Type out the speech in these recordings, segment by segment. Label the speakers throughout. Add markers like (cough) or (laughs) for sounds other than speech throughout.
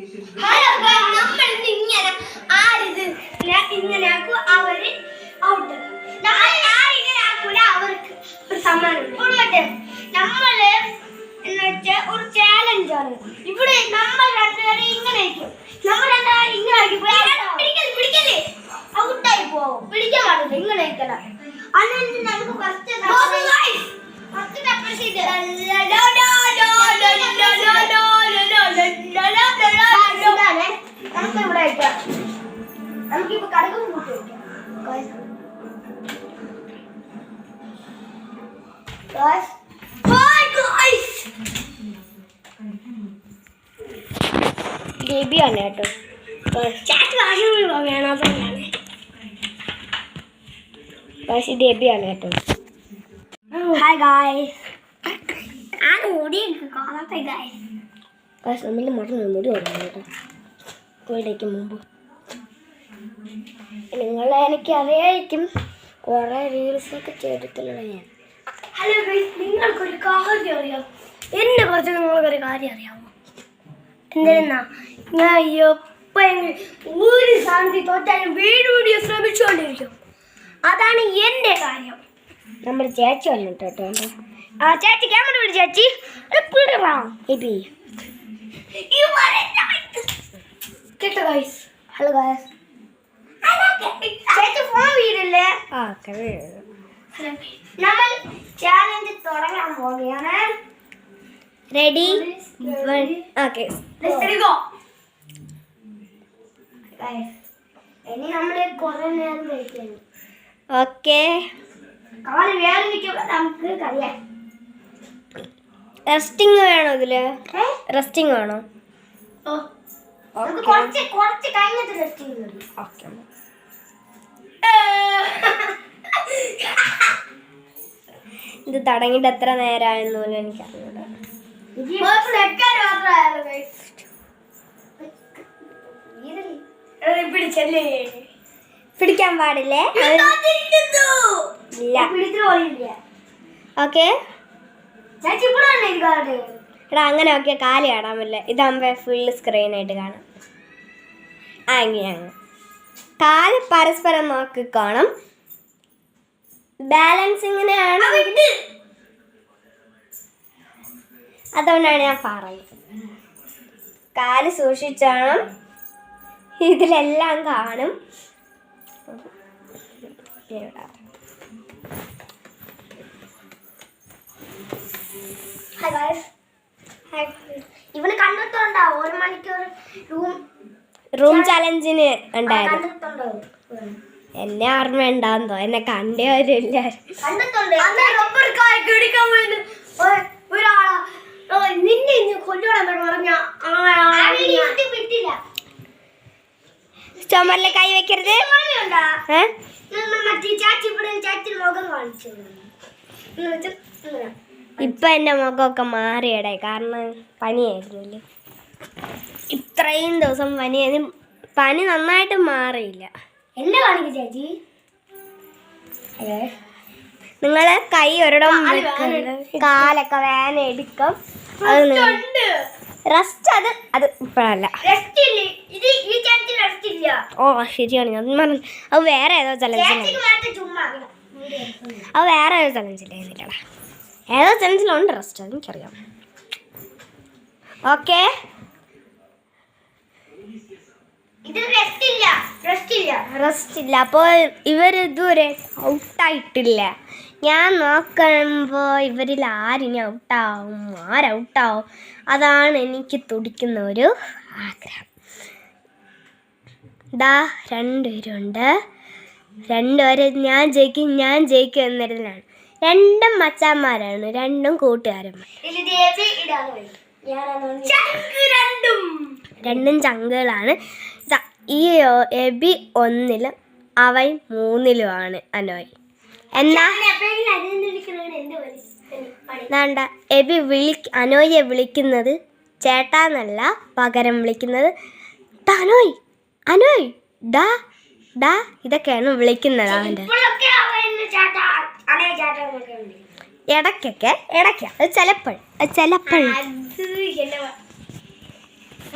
Speaker 1: Hello
Speaker 2: ബേബിയാണ് കേട്ടോ. പക്ഷേ ബേബിയാണ് കേട്ടോ.
Speaker 1: ഹായ്
Speaker 2: പക്ഷെ മുടി കേട്ടോ. മുമ്പ്. നിങ്ങളെ എനിക്ക് അറിയായിരിക്കും. കുറേ റീൽസൊക്കെ ചെയ്തിട്ടുള്ള ഞാൻ.
Speaker 1: ഹലോ നിങ്ങൾക്കൊരു കാര്യം അറിയാം. എന്നെ കുറിച്ച് നിങ്ങൾക്കൊരു കാര്യം അറിയാമോ എന്തിനാ? ഞാൻ എപ്പോഴെങ്കിലും ഒരു ശാന്തി തോറ്റാലും വീട് വീഡിയോ ശ്രമിച്ചുകൊണ്ടിരിക്കും. അതാണ് എന്റെ കാര്യം.
Speaker 2: നമ്മുടെ ചേച്ചി വന്നിട്ട് കേട്ടോ.
Speaker 1: ആ ചേച്ചി ക്യാമറ വിളി ചേച്ചി.
Speaker 2: ബേബി
Speaker 1: കേട്ടോ ഗൈസ്
Speaker 2: ഹലോ ഗായസ്
Speaker 1: ചേച്ചി ഫോൺ വീടില്ലേ
Speaker 2: ആ
Speaker 1: നമ്മൾ ചാലഞ്ച് തുടങ്ങാൻ പോവുകയാണ്. നേരം
Speaker 2: ഓക്കെ
Speaker 1: ഓക്കെ
Speaker 2: റെസ്റ്റിംഗ് വേണോ
Speaker 1: ഇതിൽ?
Speaker 2: റെസ്റ്റിംഗ് വേണോ?
Speaker 1: കുറച്ച് കുറച്ച് കഴിഞ്ഞിട്ട് ചെയ്യുന്നുണ്ട്
Speaker 2: ഓക്കെ (laughs) ഇത് തടങ്ങിട്ട് എത്ര നേരമായെന്ന് പോലും പിടിക്കാൻ പാടില്ലേ? ഇല്ല. ഓക്കെ എടാ അങ്ങനെ ഓക്കെ കാൽ കാണാൻ പറ്റില്ല. ഇതാകുമ്പോ ഫുള്ള് സ്ക്രീനായിട്ട് കാണാം. ആ ഇങ്ങനെയാണ് കാൽ പരസ്പരം നോക്കി കാണും. ബാലൻസ് ഇങ്ങനെയാണ്. അതുകൊണ്ടാണ് ഞാൻ പറയുന്നത്. കാൽ സൂക്ഷിച്ചോണം ഇതിലെല്ലാം കാണും.
Speaker 1: ഇവന് കണ്ടിട്ടുണ്ടാവും ഒരു മണിക്കൂർ റൂം
Speaker 2: റൂം ചലഞ്ചിന് ഉണ്ടായിരുന്നു എന്നെ ഓർമ്മ ഉണ്ടാകുന്നോ എന്നെ കണ്ടേ വരില്ല
Speaker 1: നിന്നെ ഇന്ന് കൊല്ലുവാൻ പറഞ്ഞ വിട്ടില്ല.
Speaker 2: കൈ വെക്കരുത്. ഇപ്പൊ എന്റെ മുഖമൊക്കെ മാറിയടേ കാരണം പനിയായിരുന്നല്ലേ. ഇത്രയും ദിവസം പനിയായി പനി നന്നായിട്ട് മാറിയില്ല.
Speaker 1: എന്നെ കാണിക്കും ചേച്ചി.
Speaker 2: നിങ്ങൾ കൈ ഒരിടം കാൽ കാലൊക്കെ വേന എടുക്കും. അത് റെസ്റ്റ് അത് അത് ഇപ്പോഴല്ല. ഓ ശരിയാണ്. ഞാൻ പറഞ്ഞു അത് വേറെ ഏതോ ചലഞ്ചിലാണ്. അത് വേറെ ഏതോ ചലഞ്ചിലായിരുന്നില്ലടാ ഏതോ ചലഞ്ചിലുണ്ട് റെസ്റ്റ് അതെനിക്കറിയാം ഓക്കെ
Speaker 1: ഇത് റെസ്റ്റ് ഇല്ല. റെസ്റ്റ് ഇല്ല.
Speaker 2: റെസ്റ്റ് ഇല്ല. അപ്പോൾ ഇവർ ഇതുവരെ ഔട്ടായിട്ടില്ല ഞാൻ നോക്കുമ്പോൾ ഇവരിൽ ആരിനി ഔട്ടാവും ആരൗട്ടാവും? അതാണ് എനിക്ക് തുടിക്കുന്ന ഒരു ആഗ്രഹം. ദാ രണ്ടുപേരുണ്ട്. രണ്ടുപേരെ ഞാൻ ജയിക്കും ഞാൻ ജയിക്കും എന്നതിലാണ് രണ്ടും മച്ചാന്മാരാണ് രണ്ടും കൂട്ടുകാരന്മാർ.
Speaker 1: രണ്ടും.
Speaker 2: ചങ്കുകളാണ്. ദാ ഈ എബി ഒന്നിലും അവൻ മൂന്നിലുമാണ് അനോയ്. എന്നാ? വേണ്ട. എബി വിളി അനോയെ വിളിക്കുന്നത് ചേട്ടാന്നല്ല പകരം വിളിക്കുന്നത്. "ഡാ അനോയ് അനോയ് ഡാ ഡാ ഇതൊക്കെയാണ് വിളിക്കുന്നത്
Speaker 1: അവന്റെ.
Speaker 2: ഇടയ്ക്കൊക്കെ ഇടയ്ക്ക. അത് ചിലപ്പോൾ അത് ചിലപ്പോൾ.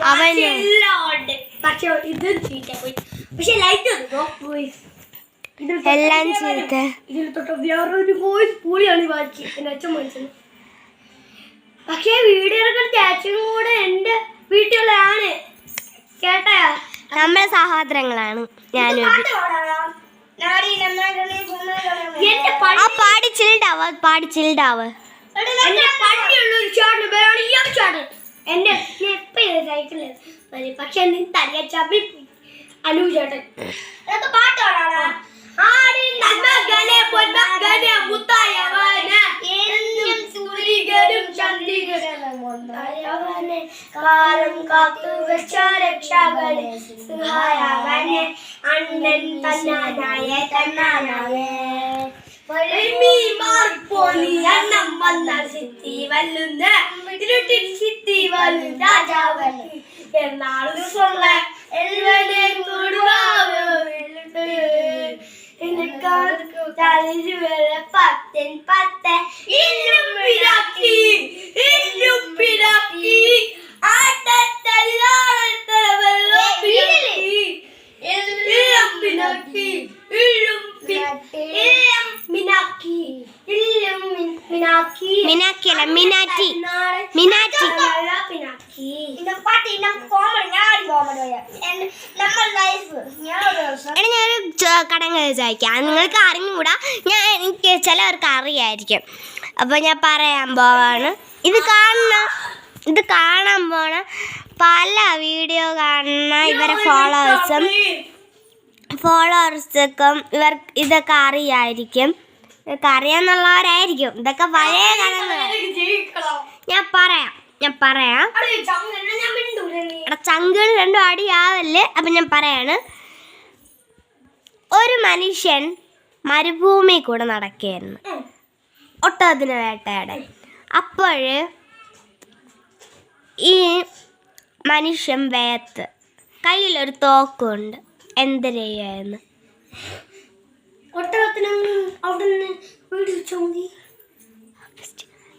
Speaker 1: അവൻ പക്ഷെ ഇത് പക്ഷെ ലൈറ്റ് പോയി
Speaker 2: എല്ലാം
Speaker 1: ഇതേവരെ-
Speaker 2: ചീത്ത.
Speaker 1: ഇതിൽ തൊട്ട് വേറൊരു വോയിസ് പൂളിയാണ് വായിച്ച് എന്റെ അച്ഛൻ മനസ്സിൽ പക്ഷേ വീഡിയോ എടുക്കുന്ന കൂടെ വീട്ടിലുള്ളതാണ്. കേട്ടാ?
Speaker 2: നമ്മളെ സഹോദരങ്ങളാണ് ഞാനും ആ പാടി ചിൽഡാവ് പാടി ചിൽഡാവ്.
Speaker 1: എന്റെ സൈക്കിളിൽ പക്ഷെ അനു ചേട്ടൻ. പാട്ട് പാടാടാ? മകനെ പൊന്മകനെ മുത്തായവന്. എന്നും സൂര്യനും ചന്ദ്രികനുമായവനെ കാലം കാത്തു വെച്ച രക്ഷകനെ സഹായവനെ. അണ്ണൻ തന്നാനായ തന്നാനാവേ. പൊളിമീമാർപ്പോലിയണ്ണം വന്ന സിദ്ധി വല്ലുന്ന. ഇരുട്ടിൽ സിദ്ധി വല്ലു രാജാവൻ എന്നാളും സ്വള്ള എൽവനെ കൊടുവാ പത്തൻ പത്ത്. ഇന്നും പിരാക്കി ഇന്നും പിരാക്കി ആട്ടത്തല്ലാടത്തെ വെള്ളം ഇള്ളം പിണക്കി ഇള്ളും ഇള്ളം മിനാക്കി ഇള്ളും മിനാക്കി.
Speaker 2: മിനാക്കി അല്ല മിനാറ്റി. മിനാറ്റി.
Speaker 1: പിനാക്കി. ഇന്ന പാട്ട് ഇന്ന കോമഡി ഞാൻ കോമഡി നമ്മൾ ലൈഫ് ഞാൻ
Speaker 2: ഞാനൊരു കടങ്ങൾ ചോദിക്കാം. നിങ്ങൾക്ക് അറിഞ്ഞുകൂടാ? ഞാൻ എനിക്ക് ചിലവർക്ക് അറിയായിരിക്കും. അപ്പോൾ ഞാൻ പറയാൻ പോവാണ്. ഇത് കാണുന്ന ഇത് കാണാൻ പോണ പല വീഡിയോ കാണുന്ന ഇവരെ ഫോളോവേഴ്സും ഫോളോവേഴ്സൊക്കെ ഇവർ ഇതൊക്കെ അറിയായിരിക്കും. ഇതൊക്കെ അറിയാന്നുള്ളവരായിരിക്കും. ഇതൊക്കെ പഴയ
Speaker 1: കാലങ്ങൾ
Speaker 2: ഞാൻ പറയാം ഞാൻ പറയാം. ചങ്കുകൾ രണ്ടും അടിയാവല്ലേ? അപ്പം ഞാൻ പറയാണ് ഒരു മനുഷ്യൻ മരുഭൂമി കൂടെ നടക്കുകയായിരുന്നു. ഒട്ടകത്തിന് വേട്ടയാടാൻ. അപ്പോൾ ഈ മനുഷ്യൻ വേത്ത്. കയ്യിലൊരു തോക്കുണ്ട്. എന്ത് ചെയ്യുമായിരുന്നു
Speaker 1: ഒട്ടകത്തിനും അവിടെ നിന്ന് വീട്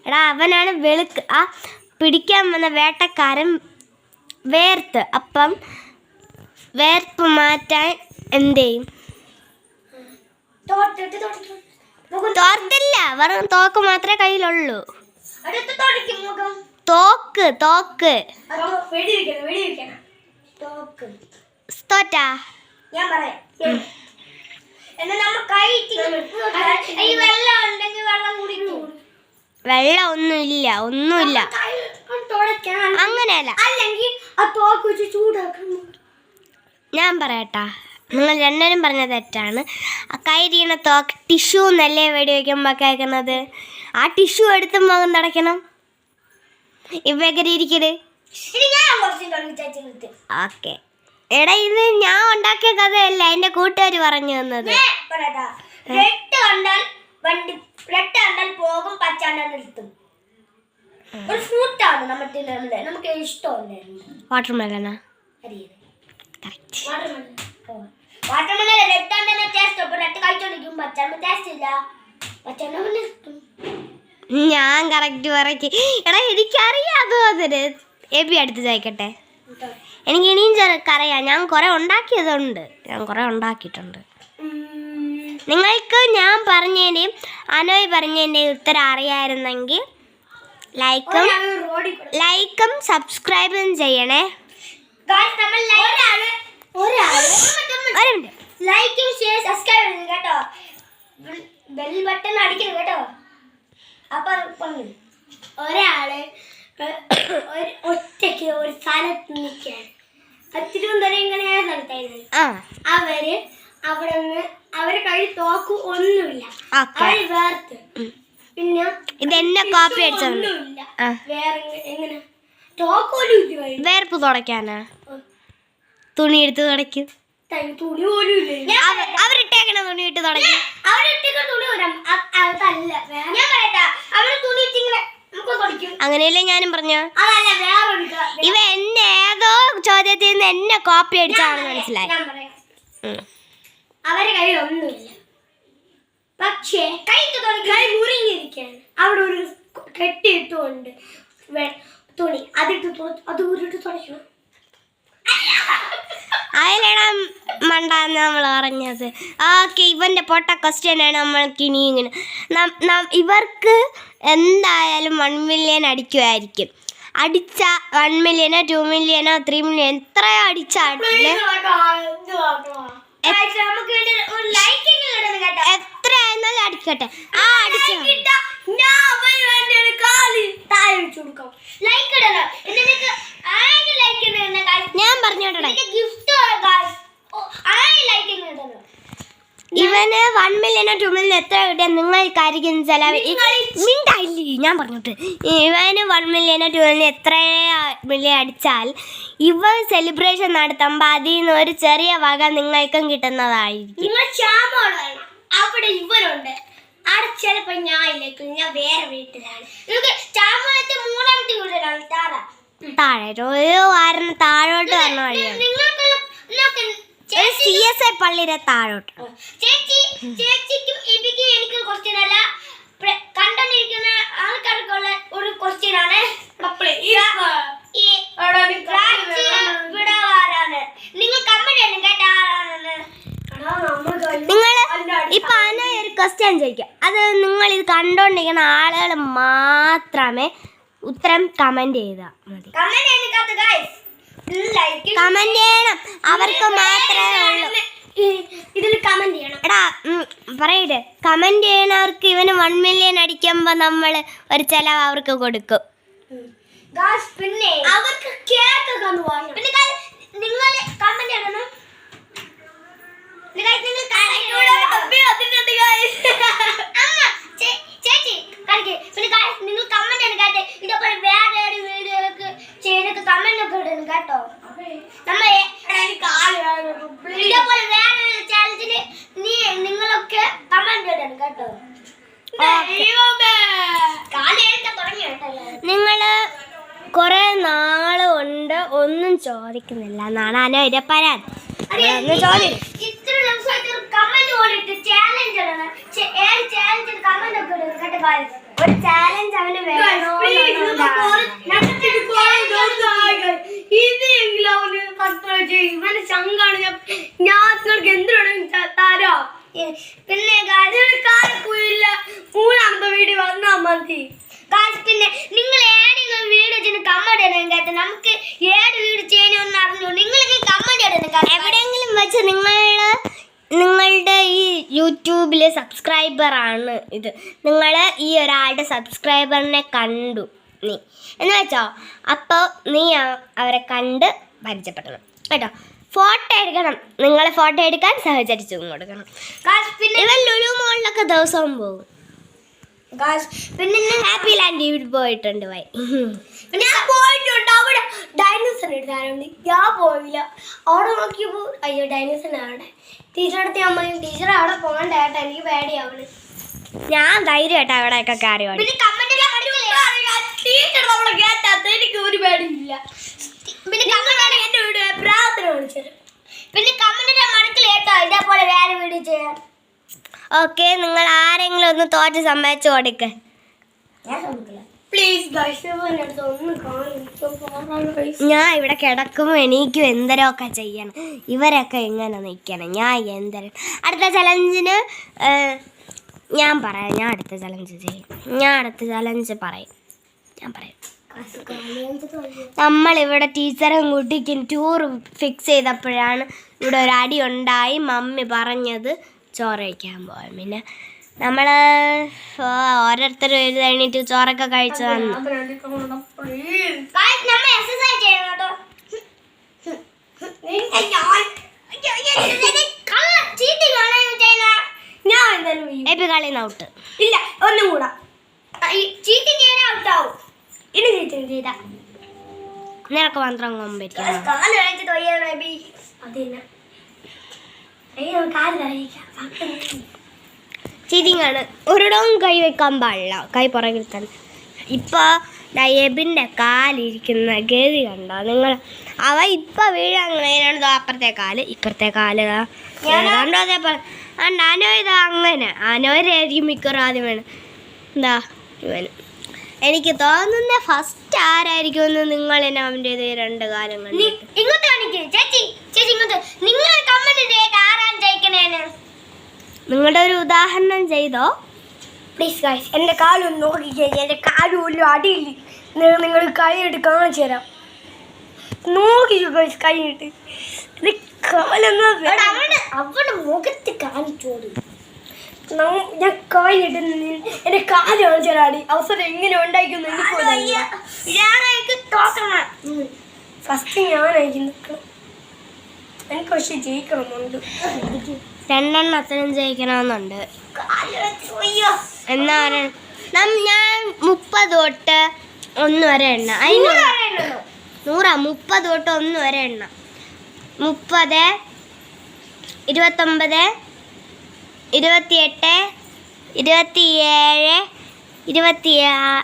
Speaker 2: എടാ അവനാണ് വെളുക്ക്. ആ പിടിക്കാൻ വന്ന വേട്ടക്കാരൻ വേർത്ത്. അപ്പം വേർപ്പ് മാറ്റാൻ എന്ത് ചെയ്യും തോർത്തില്ല. വെറും തോക്ക് മാത്രമേ കയ്യിലുള്ളൂ. തോക്ക് തോക്ക്. തോറ്റാ
Speaker 1: ഞാൻ പറയാം. എന്നാ നമ്മ കൈ ഈ വെള്ളം ഉണ്ടെങ്കിൽ വെള്ളം കുടിക്കും.
Speaker 2: വെള്ളം ഒന്നുമില്ല. ഒന്നുമില്ല അങ്ങനെയല്ല.
Speaker 1: അല്ലെങ്കിൽ
Speaker 2: ഞാൻ പറയട്ടാ. നിങ്ങൾ രണ്ടുപേരും പറഞ്ഞ തെറ്റാണ്. ആ കൈരിയണ തോക്ക് ടിഷ്യൂ എന്നല്ലേ വെടി വയ്ക്കുമ്പോൾ കേൾക്കുന്നത് ആ ടിഷ്യൂ എടുത്തും മുഖം തുടയ്ക്കണം.
Speaker 1: കളി വിചാരിച്ചിട്ട്.
Speaker 2: ഓക്കെ. എടാ ഇത് ഞാൻ ഉണ്ടാക്കിയ കഥയല്ല എന്റെ കൂട്ടുകാർ പറഞ്ഞു തന്നത്.
Speaker 1: റെഡ് കണ്ടാൽ വണ്ടി റെഡ് കണ്ടാൽ പോകും പച്ച കണ്ടാൽ നിർത്തും. ഒരു ഫ്രൂട്ടാണ് നമ്മുടെ നമുക്ക് ഇഷ്ടമല്ലേ?
Speaker 2: വാട്ടർ മെലനാ
Speaker 1: അറിയത്
Speaker 2: കറക്റ്റ്
Speaker 1: വാട്ടർമെലൻ റെഡ് കണ്ടാൽ ടേസ്റ്റ് അപ്പൊ റെഡ് കഴിച്ചോണ്ടിരിക്കും. പച്ചാമ്പ ടേസ്റ്റ് ഇല്ല. പച്ചാമ്പ നിർത്തും.
Speaker 2: ഞാൻ കറക്റ്റ് പറയ്ക്ക് എടാ എനിക്കറിയാതോ അതിന്. ബി അടുത്ത് ചോദിക്കട്ടെ. എനിക്ക് ഇനിയും ചെറുക്കറിയാം ഞാൻ കുറേ ഉണ്ടാക്കിയതുണ്ട്. ഞാൻ കുറേ ഉണ്ടാക്കിയിട്ടുണ്ട്. നിങ്ങൾക്ക് ഞാൻ പറഞ്ഞതിന്റെയും അനോയ് പറഞ്ഞതിന്റെയും ഉത്തരം അറിയായിരുന്നെങ്കിൽ ലൈക്കും ലൈക്കും സബ്സ്ക്രൈബും ചെയ്യണേ.
Speaker 1: ലൈക്കും ഷെയർ സബ്സ്ക്രൈബ് കേട്ടോ. ബെൽ ബട്ടൺ അടിക്കണം കേട്ടോ. ഒരാൾ ഒരു ഒറ്റയ്ക്ക് ഒരു സ്ഥലത്ത് നിൽക്കുകയാണ്. തിരുവനന്തപുരം ഇങ്ങനെയായ സ്ഥലത്തായിരുന്നു അവർ അവിടെ നിന്ന് അവരെ കയ്യിൽ തോക്ക് ഒന്നുമില്ല. അവർ വേർത്ത്. പിന്നെ
Speaker 2: ഇതെന്നെ കോപ്പി അടിച്ചത്
Speaker 1: വേറെ എങ്ങ- എങ്ങനെ? തോക്ക്.
Speaker 2: വേർപ്പ് തുടയ്ക്കാനാ? തുണി എടുത്ത് തുടയ്ക്കും.
Speaker 1: തുണി പോലും
Speaker 2: അവരിട്ടേക്കണ തുണി ഇട്ട് തുടയ്ക്കും.
Speaker 1: അവരിട്ടേക്ക് തുണി വരാം അതല്ല ഞാൻ പറയട്ടാ അവർ തുണി ഇട്ടിങ്ങനെ നമുക്ക് തുടയ്ക്കും
Speaker 2: അങ്ങനെയല്ലേ ഞാനും പറഞ്ഞു? ഇവ എന്നെ ഏതോ ചോദ്യത്തിൽ നിന്ന് എന്നെ കോപ്പി അടിച്ചാണെന്ന് മനസ്സിലായി.
Speaker 1: അവരെ ഒന്നുമില്ല. പക്ഷേ കൈ അവിടെ ഒരു കെട്ടിയിട്ടുണ്ട് തുണി. അതിട്ട് അത് ഉരുട്ട് തുടയ്ക്കണം.
Speaker 2: അതിലിടാൻ മണ്ടാന്ന് നമ്മൾ പറഞ്ഞത്. ഓക്കെ ഇവന്റെ പൊട്ട ക്വസ്റ്റ്യനാണ് നമ്മൾക്ക് ഇനി ഇങ്ങനെ. ഇവർക്ക് എന്തായാലും വൺ മില്യൺ അടിക്കുമായിരിക്കും. അടിച്ച വൺ മില്യനോ ടു മില്യനോ ത്രീ മില്യൻ എത്രയോ അടിച്ചാട്ടില്ല എത്ര ആയിരുന്നാലും അടിക്കട്ടെ. ആ അടിച്ചു
Speaker 1: Like ഇട്ടാ ഞാൻ അവന് വേണ്ടി ഒരു കാൽ താഴെ വെച്ച് കൊടുക്കാം ലൈക്ക് ഇടണം എന്നിട്ട് ആരെങ്കിലും ലൈക്ക് ഇടണം guys.
Speaker 2: ഞാൻ പറഞ്ഞോട്ടെ
Speaker 1: എനിക്ക് ഗിഫ്റ്റ് guys. ഓ, ആരെങ്കിലും ലൈക്ക് ഇടണം
Speaker 2: ഇവന് വൺ മില്യനോ ടു മില്യൻ എത്ര കിട്ടിയാൽ നിങ്ങൾക്കായിരിക്കും ചിലവ്? മിണ്ടായില്ലേ? ഞാൻ പറഞ്ഞിട്ട്. ഇവന് വൺ മില്യനോ ടു മില്യൻ എത്ര മില്യൺ അടിച്ചാൽ ഇവ സെലിബ്രേഷൻ നടത്തുമ്പോൾ അതിൽ നിന്ന് ഒരു ചെറിയ വക നിങ്ങൾക്കും കിട്ടുന്നതായിരിക്കും.
Speaker 1: നിങ്ങൾ അവിടെ ഇവരുണ്ട്. അവിടെ ചിലപ്പോ ഞാൻ ഇല്ലേക്കും ഞാൻ വേറെ വീട്ടിലാണ്. നിങ്ങൾക്ക് ശ്യാമോളത്തെ മൂന്നാമത്തെ വീട്ടിലാണ് താറ
Speaker 2: താഴെ. ഒരു വാരം താഴോട്ട് വരണ വഴിയാണ്.
Speaker 1: നിങ്ങൾക്കുള്ള
Speaker 2: സി എസ് ഐ പള്ളിയുടെ താഴോട്ട്.
Speaker 1: ചേച്ചി ചേച്ചിക്കും എബിക്കും എനിക്ക് ക്വസ്റ്റ്യൻ അല്ല. കണ്ടോണ്ടിരിക്കുന്ന ആൾക്കാർക്കുള്ള ഒരു ക്വസ്റ്റ്യൻ ആണ്. ഈ പ്രാച്ചി ഇവിടെ ആരാണ് നിങ്ങൾ കമ്പനി ആണ് കേട്ട ആരാണെന്ന്.
Speaker 2: നിങ്ങൾ ഇപ്പൊ അന ഒരു ക്വസ്റ്റ്യൻ ചോദിക്കാം. അത് നിങ്ങൾ ഇത് കണ്ടോണ്ടിരിക്കുന്ന ആളുകൾ മാത്രമേ ഉത്തരം കമന്റ് ചെയ്താൽ മതി. കമന്റ് ചെയ്യണം. അവർക്ക് മാത്രമേ ഉള്ളൂ.
Speaker 1: ഇതിൽ കമന്റ് ചെയ്യണം.
Speaker 2: എടാ പറയട്ടെ കമന്റ് ചെയ്യണവർക്ക് ഇവന് വൺ മില്യൺ അടിക്കുമ്പോൾ നമ്മൾ ഒരു ചെലവ് അവർക്ക് കൊടുക്കും.
Speaker 1: ഗായ്സ് പിന്നെ അവർക്ക് കേക്ക് പിന്നെ നിങ്ങൾ കമന്റ് ചെയ്യണം. നിങ്ങൾ അമ്മ, ചേ- ചേച്ചി കളിക്ക്. പിന്നെ guys, നിങ്ങൾ കമന്റ് ചെയ്യണം കേട്ടെ ഇതേപോലെ വേറെ ഒരു വീഡിയോക്ക് ചെയ്തൊക്കെ കമന്റ് ഒക്കെ ഇടണം കേട്ടോ നമ്മൾ ഇതേപോലെ വേറെ ഒരു ചാലഞ്ചിന് നീ നിങ്ങളൊക്കെ കമന്റ് ഇടണം കേട്ടോ കാലം എഴുതാൻ തുടങ്ങി കേട്ടോ എല്ലാവരും.
Speaker 2: നിങ്ങൾ കുറെ നാൾ കൊണ്ട് ഒന്നും ചോദിക്കുന്നില്ല എന്നാണ് അനവരെ പരാതി ഒന്ന് ചോദിക്കും
Speaker 1: ഇത്ര ദിവസമായിട്ട് ഒരു കമന്റ് പോലിട്ട് ചാലഞ്ച് ഇടണം ചെ- ഏത് ചാലഞ്ച് കമന്റ് ഒക്കെ ഇടണം കേട്ടോ guys.
Speaker 2: ഒരു ചാലഞ്ച് അവന് വേണോ
Speaker 1: ഇതെങ്കിലും അവന് സബ്സ്ക്രൈബ് ചെയ്യും ഇവന്റെ ചങ്കാണ് ഞാൻ ഞാൻ നിങ്ങൾക്ക് എന്തിനാണ് തരാ പിന്നെ കാലക്കുയില്ല മൂന്നാമത്തെ വീഡിയോ വന്നാ മതി. പിന്നെ നിങ്ങൾ ഏടെങ്കിലും വീഡിയോ ചെയ്യുന്ന കമ്മടി ഇടാൻ കേട്ടോ നമുക്ക് ഏട് വീഡിയോ ചെയ്യണമെന്ന് അറിഞ്ഞു നിങ്ങൾക്ക് കമ്മടി കേട്ടോ.
Speaker 2: എവിടെയെങ്കിലും വെച്ച് നിങ്ങൾ നിങ്ങളുടെ ഈ യൂട്യൂബിലെ സബ്സ്ക്രൈബറാണ് ഇത്. നിങ്ങൾ ഈ ഒരാളുടെ സബ്സ്ക്രൈബറിനെ കണ്ടു നീ. എന്ന് വെച്ചോ? അപ്പോൾ നീ അവരെ കണ്ട് പരിചയപ്പെടണം കേട്ടോ? ഫോട്ടോ എടുക്കണം. നിങ്ങളെ ഫോട്ടോ എടുക്കാൻ സഹചരിച്ചും കൊടുക്കണം.
Speaker 1: പിന്നെ
Speaker 2: ഇവൻ ലുലു മോളിലൊക്കെ ദിവസവും പോകും.
Speaker 1: പിന്നെ
Speaker 2: ഹാപ്പി ലാൻഡ് പോയിട്ടുണ്ട് വൈ.
Speaker 1: പിന്നെ (laughs) ഞാൻ പോയിട്ടുണ്ട്. അവിടെ ഡൈനോസർ എടുത്താലുണ്ട് ഞാൻ പോയില്ല. അവിടെ നോക്കിയപ്പോൾ അയ്യോ ഡൈനോസർ അവിടെ. ടീച്ചറടുത്ത് ഞാൻ ടീച്ചർ അവിടെ പോകണ്ട കേട്ടോ. എനിക്ക് പേടിയാവണ്
Speaker 2: ഞാൻ ധൈര്യമായിട്ട് അവിടെയൊക്കെ ഓടി.
Speaker 1: പിന്നെ കമന്റ് ടീച്ചർ നമ്മളെ കേട്ടാത്ത എനിക്ക് ഒരു പേടിയില്ല പിന്നെ കമന്റ് എന്റെ വീഡിയോ പ്രാർത്ഥന വിളിച്ചത്. പിന്നെ കമന്റിന്റെ മടക്കിൽ കേട്ടോ ഇതേപോലെ വേറെ വീഡിയോ ചെയ്യാൻ.
Speaker 2: ഓക്കെ നിങ്ങൾ ആരെങ്കിലും ഒന്ന് തോറ്റ് സമ്മതിച്ചു കൊടുക്ക്.
Speaker 1: ഞാൻ
Speaker 2: ഇവിടെ കിടക്കുമ്പോൾ എണീക്കും എന്തരമൊക്കെ ചെയ്യണം. ഇവരൊക്കെ എങ്ങനെ നിൽക്കണം ഞാൻ എന്തരം അടുത്ത ചലഞ്ചിന് ഞാൻ പറയാം ഞാൻ അടുത്ത ചലഞ്ച് ചെയ്യും. ഞാൻ അടുത്ത ചലഞ്ച് പറയും. ഞാൻ പറയും. നമ്മളിവിടെ ടീച്ചറും കുട്ടിക്കും ടൂർ ഫിക്സ് ചെയ്തപ്പോഴാണ് ഇവിടെ ഒരു അടി ഉണ്ടായി മമ്മി പറഞ്ഞത് ചോറ് കഴിക്കാൻ പോകാൻ പിന്നെ നമ്മൾ ഓരോരുത്തരും ഒരു കഴിഞ്ഞിട്ട് ചോറൊക്കെ കഴിച്ചു വന്നു.
Speaker 1: ഞാൻ-
Speaker 2: കളി ഔട്ട്
Speaker 1: ഇല്ല ഒന്നും കൂടാ ചീറ്റിംഗ് ഔട്ടാവും ഇനി ചെയ്ത
Speaker 2: നിനക്ക് മാത്രം
Speaker 1: കഴിക്കാം
Speaker 2: ചിരിങ്ങാണ് ഒരിടവും കൈ വെക്കാൻ പാടില്ല. കൈ പുറകിൽ തന്നെ. ഇപ്പോൾ എബിന്റെ കാലിരിക്കുന്ന ഗതി കണ്ടോ? നിങ്ങൾ അവ ഇപ്പം ദാ അപ്പുറത്തെ കാൽ ഇപ്പുറത്തെ കാൽ. കണ്ടോ അതേപോലെ അണ്ട് അനോ ഇതാ അങ്ങനെ. അനോരായിരിക്കും മിക്കവാറും ആദ്യം വേണം. എന്താ ഇവന്. എനിക്ക് തോന്നുന്ന ഫസ്റ്റ് ആരായിരിക്കും എന്ന് നിങ്ങൾ എന്നെ അവന്റെ രണ്ട് കാര്യങ്ങൾ
Speaker 1: ഇങ്ങോട്ട് കാണിക്കേ. ചേച്ചി ചേച്ചി ഇങ്ങോട്ട്. നിങ്ങൾ കമന്റ് ആരാണ് ജയിക്കണേന്ന്.
Speaker 2: നിങ്ങളുടെ ഒരു ഉദാഹരണം ചെയ്തോ?
Speaker 1: പ്ലീസ് ഗൈസ് എന്റെ കാലൊന്ന് നോക്കി ചേച്ചി. എന്റെ കാലും ഒരു അടിയില്ല നിങ്ങൾ കൈയിട്ട് കാണിച്ചു തരാം. നോക്കിച്ചു ഗൈസ് കൈയിട്ട് ഇത് കാലെന്ന് അവളുടെ അവളുടെ മുഖത്ത് കാണിച്ചോളൂ. ഞാൻ കാലിട്ട് എന്റെ കാൽ കാണിച്ചാടി അവസരം എങ്ങനെ ഉണ്ടാക്കിയെന്ന് എനിക്ക് ഫസ്റ്റ് ഞാനായിരിക്കും നിൽക്കണം എനിക്ക് പക്ഷെ ജയിക്കണമെന്നുണ്ട്.
Speaker 2: രണ്ടെണ്ണത്തിനും ജയിക്കണമെന്നുണ്ട്. എന്നാ പറയണ നം- ഞാൻ മുപ്പത് തൊട്ട് ഒന്ന് വരെ എണ്ണ. അതിന് നൂറാ മുപ്പത് തൊട്ട് ഒന്ന് വരെ എണ്ണ. മുപ്പത് ഇരുപത്തൊമ്പത് ഇരുപത്തിയെട്ട് ഇരുപത്തിയേഴ് ഇരുപത്തി ഏഴ്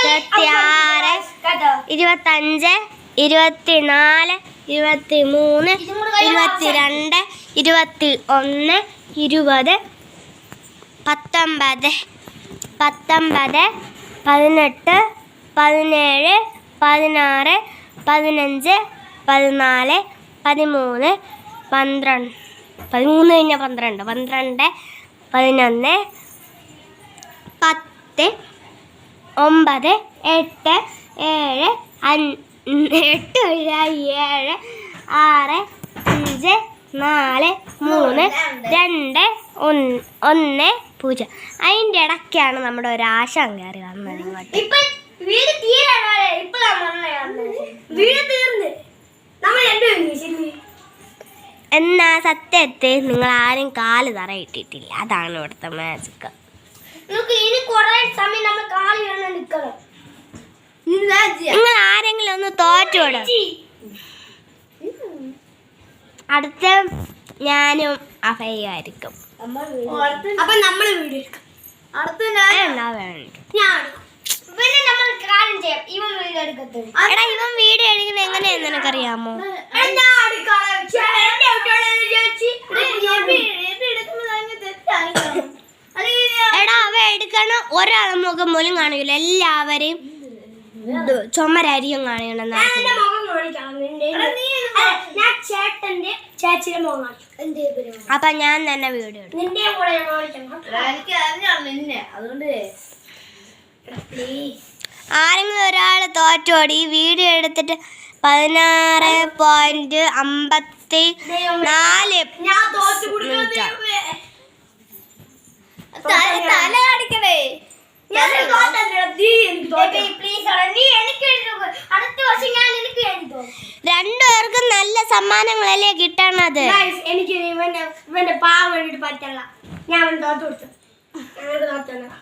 Speaker 2: ഇരുപത്തിയാറ് ഇരുപത്തഞ്ച് ഇരുപത്തിനാല് ഇരുപത്തി മൂന്ന് ഇരുപത്തിരണ്ട് ഇരുപത്തി ഒന്ന് ഇരുപത് പത്തൊമ്പത് പത്തൊമ്പത് പതിനെട്ട് പതിനേഴ് പതിനാറ് പതിനഞ്ച് പതിനാല് പതിമൂന്ന് പന്ത്രണ്ട്. പതിമൂന്ന് കഴിഞ്ഞാൽ പന്ത്രണ്ട്. പന്ത്രണ്ട് പതിനൊന്ന് പത്ത് ഒമ്പത് എട്ട് ഏഴ് എട്ട് ഏഴ് ഏഴ് ആറ് അഞ്ച് നാല് മൂന്ന് രണ്ട് ഒന്ന് പൂജ്യം. അതിന്റെ ഇടയ്ക്കാണ് നമ്മുടെ ഒരു ആശം കയറി വന്നത് ഇങ്ങോട്ട്.
Speaker 1: ഇപ്പൊ വീട് ഇപ്പഴാണ് വീട് തീർന്ന്. നമ്മൾ രണ്ടുപേരും
Speaker 2: എന്നാ സത്യത്തെ നിങ്ങൾ ആരും കാൽ തറയിട്ടിട്ടില്ല. അതാണ് ഇവിടുത്തെ മാജിക്
Speaker 1: നമുക്ക് ഇനി കുറെ സമയം നമ്മൾ കാലി വേണം നിക്കണം.
Speaker 2: നിങ്ങൾ ആരെങ്കിലും ഒന്ന് തോറ്റോട് അടുത്ത ഞാനും അഭയമായിരിക്കും
Speaker 1: അപ്പൊ നമ്മൾ വീട് അടുത്ത
Speaker 2: ഞാൻ വേണ്ട
Speaker 1: പിന്നെ നമ്മൾ കാര്യം ചെയ്യാം. ഇവൻ വീട്
Speaker 2: എടാ ഇവൻ വീഡിയോ എടുക്കുന്നത് എങ്ങനെയാന്ന് നിനക്കറിയാമോ? എടാ അവ എടുക്കണ ഒരാളെ മുഖം പോലും കാണില്ല. എല്ലാവരെയും ചുമരായിരിക്കും കാണിക്കണം അപ്പൊ ഞാൻ തന്നെ വീഡിയോ എടുക്കും.
Speaker 1: നിന്റെ കൂടെ ഞാൻ
Speaker 3: അതുകൊണ്ട്
Speaker 2: ആരെങ്കിലും ഒരാൾ തോറ്റോടി വീഡിയോ എടുത്തിട്ട് പതിനാറ് പോയിന്റ് അമ്പത്തി നാല്
Speaker 1: തോറ്റു.
Speaker 3: തല കാണിക്കണേ.
Speaker 1: തോറ്റ.
Speaker 2: രണ്ടുപേർക്കും നല്ല സമ്മാനങ്ങളല്ലേ കിട്ടണത്?
Speaker 1: എനിക്ക് ഇവന്റെ ഇവന്റെ പാവ പറ്റല്ല ഞാൻ തോറ്റു കൊടുത്തു. ഞങ്ങൾക്ക്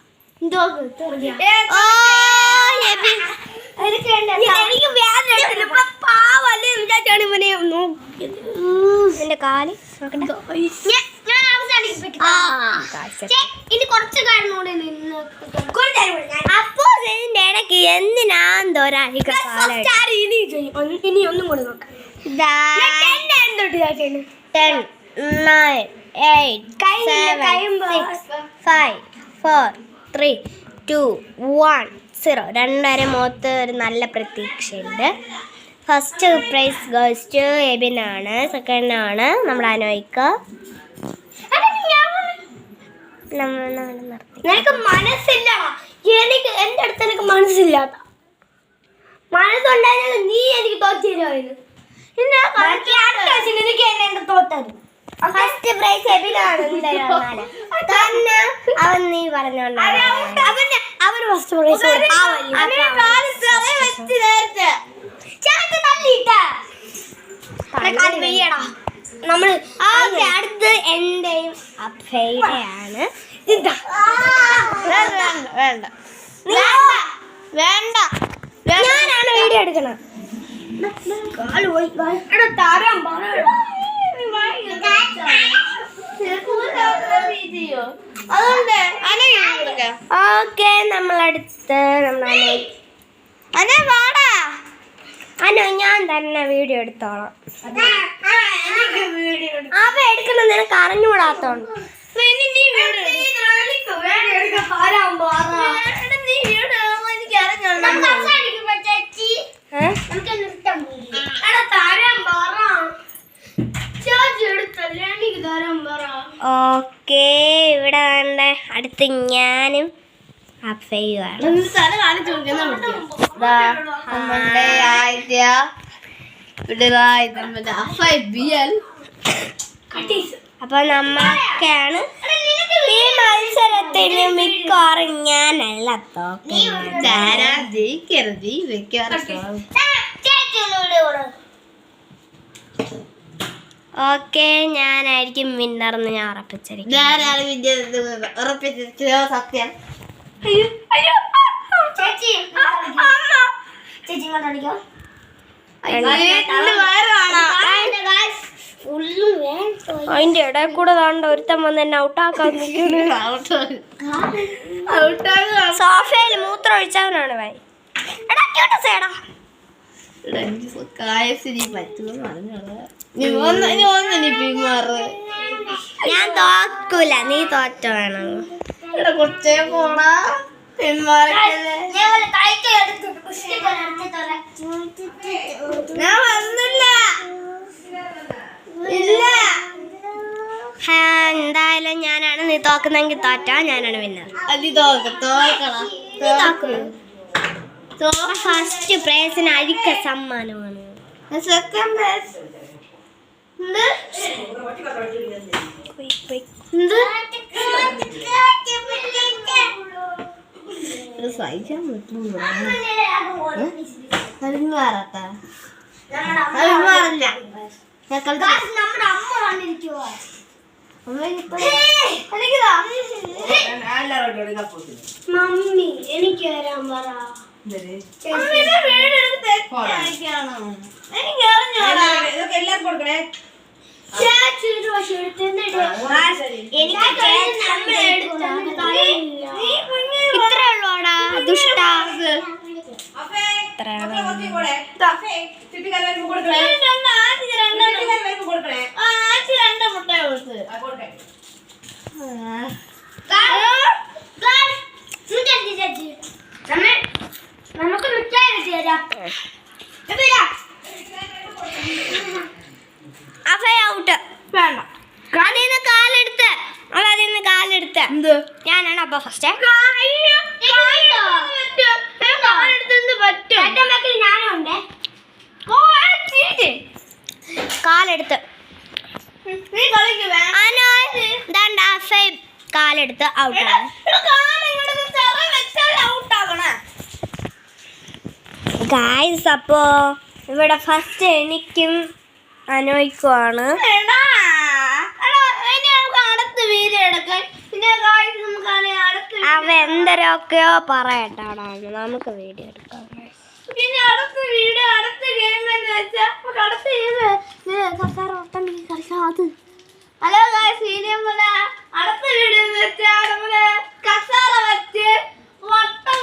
Speaker 2: എന്റെ
Speaker 1: കാൽ
Speaker 2: അപ്പോ ഇടയ്ക്ക് എന്തിനാന്തോ ഒരാഴ്ച
Speaker 1: ഇനി? ഒന്ന്- കൂടി നോക്കാം?
Speaker 2: Ten nine eight five four three two one zero രണ്ടുപേരെ മുഖത്ത് ഒരു നല്ല പ്രതീക്ഷയുണ്ട്. ഫസ്റ്റ് പ്രൈസ് ഗോസ്റ്റ് എബിനാണ് സെക്കൻഡ് ആണ്. നമ്മൾ അനോയിക്ക.
Speaker 1: നിനക്ക് മനസ്സില്ല. എനിക്ക് എന്റെ അടുത്ത് എനിക്ക് മനസ്സില്ലാത്ത മനസ്സുണ്ടായിരുന്നു നീ എനിക്ക് തോറ്റിരുമായിരുന്നു തോറ്റത്
Speaker 2: ഫസ്റ്റ് പ്രൈസ് എബിനാണ് തന്നെ അവൻ നീ പറഞ്ഞോണ്ട്
Speaker 1: അവന് ഫസ്റ്റ് പ്രൈസ്
Speaker 2: ഓക്കെ. അടുത്ത് എന്റെയും അഭയുടെയാണ് വേണ്ട. വേണ്ട
Speaker 1: ഞാനാണ് വീഡിയോ എടുക്കണം എടാ തരാൻ പറ
Speaker 3: അതുകൊണ്ട് അനയെ കൊടുക്കാം
Speaker 2: ഓക്കെ നമ്മളടുത്ത് നമ്മൾ അതെ വാടാ അനു ഞാൻ തന്നെ വീഡിയോ എടുത്തോളാം
Speaker 1: എനിക്ക് വീഡിയോ
Speaker 2: അവ എടുക്കണം നിനക്ക് അറിഞ്ഞുകൂടാത്തോണ്ട്
Speaker 3: ഇനി നീ വീട്
Speaker 1: എനിക്ക് വീഡിയോ എടുക്കാൻ തരാൻ പറ
Speaker 3: നീ വീട് എനിക്ക് അറിഞ്ഞോളൂ
Speaker 1: നമുക്ക് അവസാനിക്കുമ്പോ ചേച്ചി
Speaker 2: ഏ?
Speaker 1: നമുക്ക് നിർത്താൻ പോകും എടാ തരാൻ പറ ചേച്ചി എടുത്തല്ലേ എനിക്ക് തരാൻ പറ
Speaker 2: ഓക്കേ ഇവിടെ വേണ്ട അടുത്ത് ഞാനും
Speaker 3: ആദ്യ ഇത് നമ്മുടെ
Speaker 2: അപ്പൊ നമ്മളൊക്കെയാണ് ഈ മത്സരത്തിന് മിക്കവാറും ഞാനല്ല
Speaker 3: ജയിക്കരുത്.
Speaker 2: ഓക്കെ ഞാനായിരിക്കും വിന്നർന്ന് ഞാൻ ഉറപ്പിച്ചിരിക്കും
Speaker 3: ഉറപ്പിച്ചോ സത്യം.
Speaker 1: ചേച്ചി ചേച്ചി ഇങ്ങോട്ട് അടിക്കോ ഫുള്ള് വേണ്ട
Speaker 2: അതിന്റെ ഇടയിൽ കൂടെ താണ്ട? ഒരുത്തൻ വന്ന് എന്നെ ഔട്ടാക്കാൻ (laughs) സോഫയിൽ മൂത്രം ഒഴിച്ചവനാണ് വൈ. എടാ കേട്ടോ സേടാ. ഞാൻ തോക്കൂല നീ തോറ്റ വേണം
Speaker 3: കൊച്ചേ പോടാ ഞാൻ വന്നില്ല. ഇല്ല.
Speaker 2: എന്തായാലും ഞാനാണ് നീ തോക്കുന്നെങ്കിൽ തോറ്റാ ഞാനാണ് വിന്നർ
Speaker 3: തോക്കണം
Speaker 2: ഫസ്റ്റ് പ്രൈസിന് അരിക്ക സമ്മാനമാണ്.
Speaker 3: സെക്കൻഡ് പ്രൈസ് സഹിക്കാൻ പറ്റുന്നു പിന്മാറട്ട പിന്മാറില്ല
Speaker 1: നമ്മുടെ അമ്മ വന്നിരിക്കുവോ. മമ്മി എനിക്ക് വരാൻ പറ. എനിക്ക് ചേച്ചി നമ്മൾ എടുത്തൊന്നും തരില്ല.
Speaker 2: ഇത്രേ ഉള്ളൂടാ ദുഷ്ട
Speaker 1: നമുക്ക് മിഠായി തരാം.
Speaker 2: ഔട്ട്
Speaker 3: വേണ്ട.
Speaker 2: കാലെടുത്ത്.
Speaker 3: എന്ത്?
Speaker 2: ഞാനാണ് അപ്പൊ ഫസ്റ്റ്. കാലെടുത്ത് കാലെടുത്ത്. ഗായ്സ് അപ്പോ ഇവിടെ ഫസ്റ്റ് എനിക്കും
Speaker 3: അനോയ്ക്കുമാണ്
Speaker 2: അവ എന്തരൊക്കെയോ പറയട്ടാണോ നമുക്ക് വീഡിയോ എടുക്കാം
Speaker 3: അടുത്ത വീഡിയോ അടുത്ത ഗെയിം എന്ന് വെച്ചാൽ അടുത്ത ഗെയിം
Speaker 2: ഹലോ ഇനി അടുത്ത വീഡിയോ എന്ന് വെച്ചാൽ കസാര വെച്ച് വട്ടം